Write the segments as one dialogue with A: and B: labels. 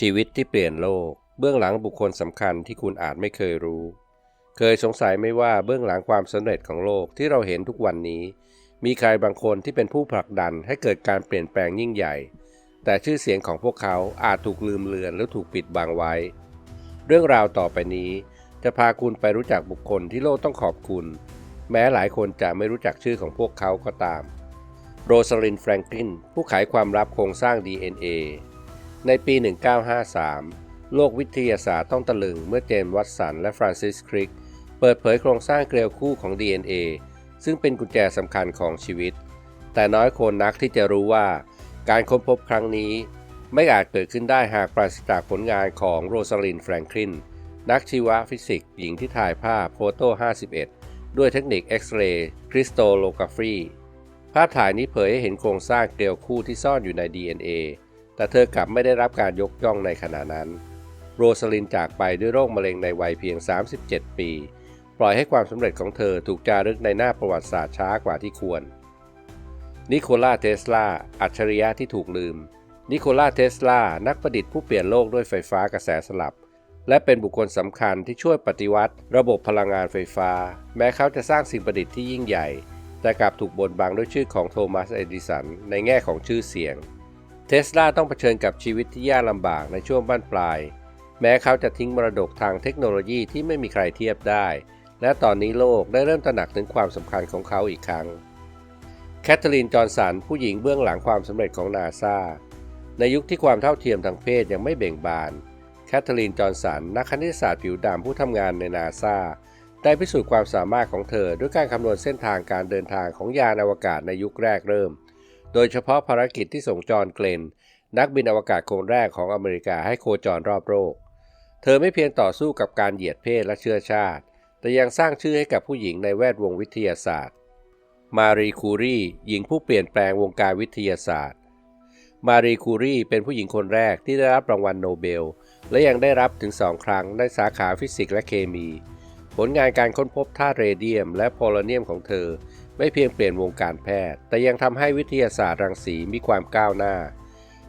A: ชีวิตที่เปลี่ยนโลก เบื้องหลังบุคคลสำคัญที่คุณอาจไม่เคยรู้ เคยสงสัยไหม่ว่าเบื้องหลังความสำเร็จของโลกที่เราเห็นทุกวันนี้ มีใครบางคนที่เป็นผู้ผลักดันให้เกิดการเปลี่ยนแปลงยิ่งใหญ่ แต่ชื่อเสียงของพวกเขาอาจถูกลืมเลือนหรือถูกปิดบังไว้ เรื่องราวต่อไปนี้ จะพาคุณไปรู้จักบุคคลที่โลกต้องขอบคุณ แม้หลายคนจะไม่รู้จักชื่อของพวกเขาก็ตามโรสลินแฟรงคลินผู้ไขความลับโครงสร้าง DNA ในปี 1953 โลกวิทยาศาสตร์ต้องตะลึงเมื่อเจมส์วัตสันและฟรานซิสคริกเปิดเผยโครงสร้างเกลียวคู่ของ DNA ซึ่งเป็นกุญแจสำคัญของชีวิต แต่น้อยคนนักที่จะรู้ว่าการค้นพบครั้งนี้ ไม่อาจเกิดขึ้นได้หากปราศจากผลงานของโรสลินแฟรงคลินนักชีวฟิสิกส์หญิงที่ถ่ายภาพโฟโต 51 ด้วยเทคนิคเอ็กซเรย์คริสโตโลกราฟีภาพถ่ายนี้เผยให้เห็นโครงสร้างเกลียวคู่ที่ซ่อนอยู่ใน DNA แต่เธอกลับไม่ได้รับการยกย่องในขณะนั้น โรสลินจากไปด้วยโรคมะเร็งในวัยเพียง 37 ปี ปล่อยให้ความสำเร็จของเธอถูกจารึกในหน้าประวัติศาสตร์ช้ากว่าที่ควร นิโคลาเทสลา อัจฉริยะที่ถูกลืม นิโคลาเทสลา นักประดิษฐ์ผู้เปลี่ยนโลกด้วยไฟฟ้ากระแสสลับ และเป็นบุคคลสำคัญที่ช่วยปฏิวัติ ระบบพลังงานไฟฟ้า แม้เขาจะสร้างสิ่งประดิษฐ์ที่ยิ่งใหญ่ แต่กลับถูกบดบังด้วยชื่อของโทมัส เอดิสัน ในแง่ของชื่อเสียง เทสลาต้องเผชิญกับชีวิตที่ยากลำบากในช่วงบ้านปลาย แม้เขาจะทิ้งมรดกทางเทคโนโลยีที่ไม่มีใครเทียบได้ และตอนนี้โลกได้เริ่มตระหนักถึงความสำคัญของเขาอีกครั้ง แคทเธอรีน จอห์นสัน ผู้หญิงเบื้องหลังความสำเร็จของนาซาในยุคที่ความเท่าเทียมทางเพศยังไม่เบ่งบาน แคทเธอรีน จอห์นสัน นักคณิตศาสตร์ผิวดำผู้ทำงานในนาซาได้พิสูจน์ความสามารถของเธอด้วยการคำนวณเส้นทางการเดินทางของยานอวกาศในยุคแรกเริ่ม โดยเฉพาะภารกิจที่ส่งจอห์นเกลน นักบินอวกาศคนแรกของอเมริกาให้โคจรรอบโลก เธอไม่เพียงต่อสู้กับการเหยียดเพศและเชื้อชาติ แต่ยังสร้างชื่อให้กับผู้หญิงในแวดวงวิทยาศาสตร์ มารีคูรีหญิงผู้เปลี่ยนแปลงวงการวิทยาศาสตร์ มารีคูรีเป็นผู้หญิงคนแรกที่ได้รับรางวัลโนเบล และยังได้รับถึงสองครั้งในสาขาฟิสิกส์และเคมี ผลงานการค้นพบธาตุเรเดียม และโพลเนียมของเธอ ไม่เพียงเปลี่ยนวงการแพทย์ แต่ยังทำให้วิทยาศาสตร์รังสีมีความก้าวหน้า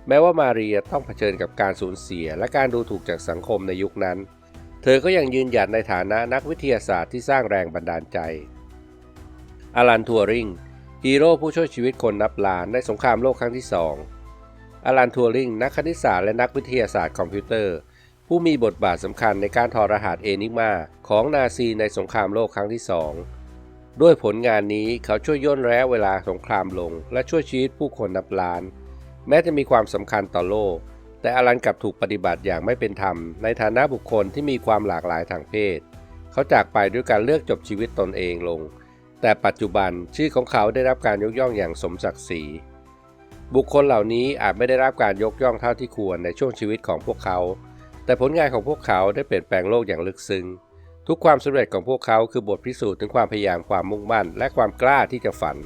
A: แม้ว่ามาเรียต้องเผชิญกับการสูญเสียและการดูถูกจากสังคมในยุคนั้น เธอก็ยังยืนหยัดในฐานะนักวิทยาศาสตร์ที่สร้างแรงบันดาลใจอลันทัวริงฮีโร่ผู้ช่วยชีวิตคนนับล้านในสงครามโลกครั้งที่สองอลันทัวริงนักคณิตศาสตร์และนักวิทยาศาสตร์คอมพิวเตอร์ ผู้มีบทบาทสำคัญในการถอดรหัสเอนิกมาของนาซีในสงครามโลกครั้งที่สอง ด้วยผลงานนี้เขาช่วยย่นระยะเวลาสงครามลง และช่วยชีวิตผู้คนนับล้าน แม้จะมีความสำคัญต่อโลก แต่อลันกลับถูกปฏิบัติอย่างไม่เป็นธรรม ในฐานะบุคคลที่มีความหลากหลายทางเพศ เขาจากไปด้วยการเลือกจบชีวิตตนเองลง แต่ปัจจุบันชื่อของเขาได้รับการยกย่องอย่างสมศักดิ์ศรีบุคคลเหล่านี้อาจไม่ได้รับการยกย่องเท่าที่ควรในช่วงชีวิตของพวกเขา แต่ผลงานของพวกเขาได้เปลี่ยนแปลงโลกอย่างลึกซึ้ง ทุกความสำเร็จของพวกเขาคือบทพิสูจน์ถึงความพยายามความมุ่งมั่น และความกล้าที่จะฝัน